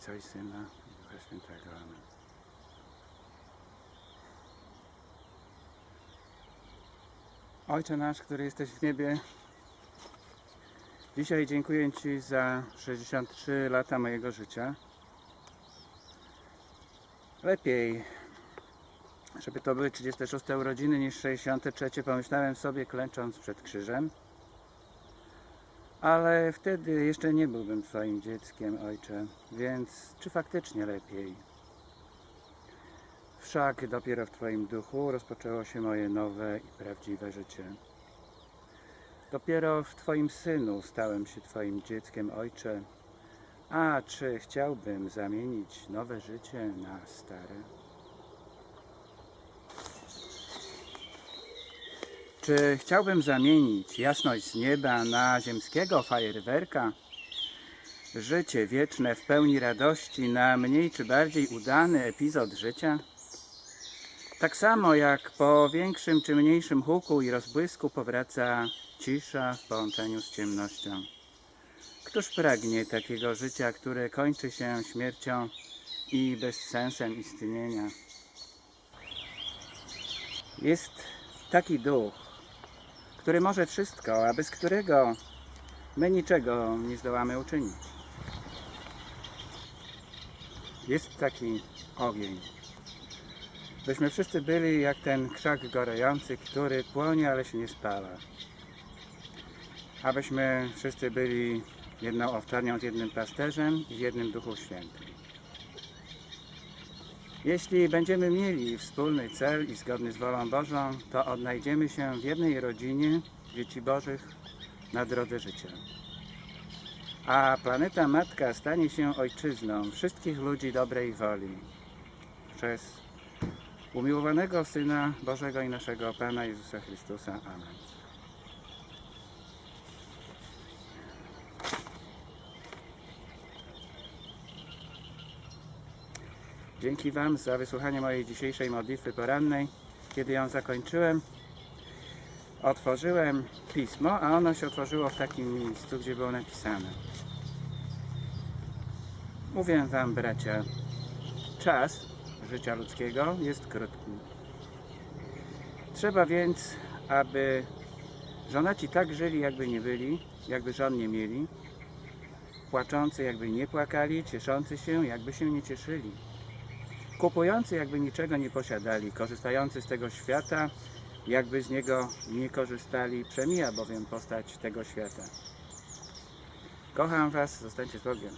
Ojca i Syna i Ducha Świętego. Amen. Ojcze nasz, który jesteś w niebie, dzisiaj dziękuję Ci za 63 lata mojego życia. Lepiej, żeby to były 36 urodziny niż 63, pomyślałem sobie klęcząc przed krzyżem. Ale wtedy jeszcze nie byłbym Twoim dzieckiem, Ojcze, więc czy faktycznie lepiej? Wszak dopiero w Twoim duchu rozpoczęło się moje nowe i prawdziwe życie. Dopiero w Twoim synu stałem się Twoim dzieckiem, Ojcze. A czy chciałbym zamienić nowe życie na stare? Czy chciałbym zamienić jasność z nieba na ziemskiego fajerwerka? Życie wieczne w pełni radości na mniej czy bardziej udany epizod życia? Tak samo jak po większym czy mniejszym huku i rozbłysku powraca cisza w połączeniu z ciemnością. Któż pragnie takiego życia, które kończy się śmiercią i bezsensem istnienia? Jest taki duch, który może wszystko, a bez którego my niczego nie zdołamy uczynić. Jest taki ogień. Byśmy wszyscy byli jak ten krzak gorejący, który płonie, ale się nie spala. Abyśmy wszyscy byli jedną owczarnią z jednym pasterzem i w jednym Duchu Świętym. Jeśli będziemy mieli wspólny cel i zgodny z wolą Bożą, to odnajdziemy się w jednej rodzinie dzieci Bożych na drodze życia. A planeta Matka stanie się ojczyzną wszystkich ludzi dobrej woli przez umiłowanego Syna Bożego i naszego Pana Jezusa Chrystusa. Amen. Dzięki Wam za wysłuchanie mojej dzisiejszej modlitwy porannej. Kiedy ją zakończyłem, otworzyłem pismo, a ono się otworzyło w takim miejscu, gdzie było napisane. Mówię Wam, bracia, czas życia ludzkiego jest krótki. Trzeba więc, aby żonaci tak żyli, jakby nie byli, jakby żon nie mieli, płaczący, jakby nie płakali, cieszący się, jakby się nie cieszyli kupujący jakby niczego nie posiadali, korzystający z tego świata, jakby z niego nie korzystali, przemija bowiem postać tego świata. Kocham Was, zostańcie z Bogiem.